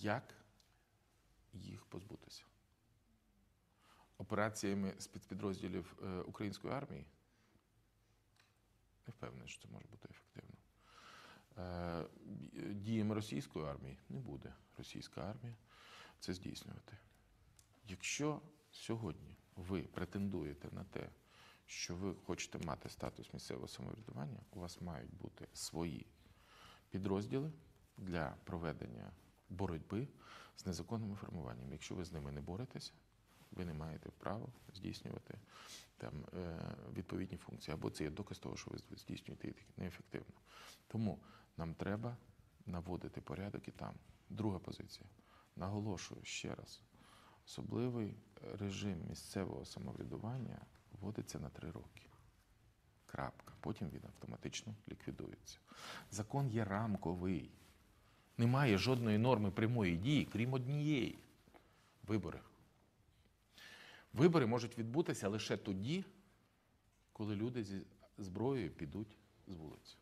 Як їх позбутися? Операціями спецпідрозділів е, української армії? Не впевнений, що це може бути ефективно. Е, Діями російської армії не буде російська армія це здійснювати. Якщо сьогодні ви претендуєте на те, що ви хочете мати статус місцевого самоврядування, у вас мають бути свої підрозділи для проведення боротьби з незаконними формуваннями. Якщо ви з ними не боретеся, ви не маєте права здійснювати там е, відповідні функції. Або це є доказ того, що ви здійснюєте неефективно. Тому нам треба наводити порядок і там. Друга позиція. Наголошую ще раз. Особливий режим місцевого самоврядування вводиться на три роки. Крапка. Потім він автоматично ліквідується. Закон є рамковий. Немає жодної норми прямої дії, крім однієї вибори. Вибори можуть відбутися лише тоді, коли люди зі зброєю підуть з вулиці.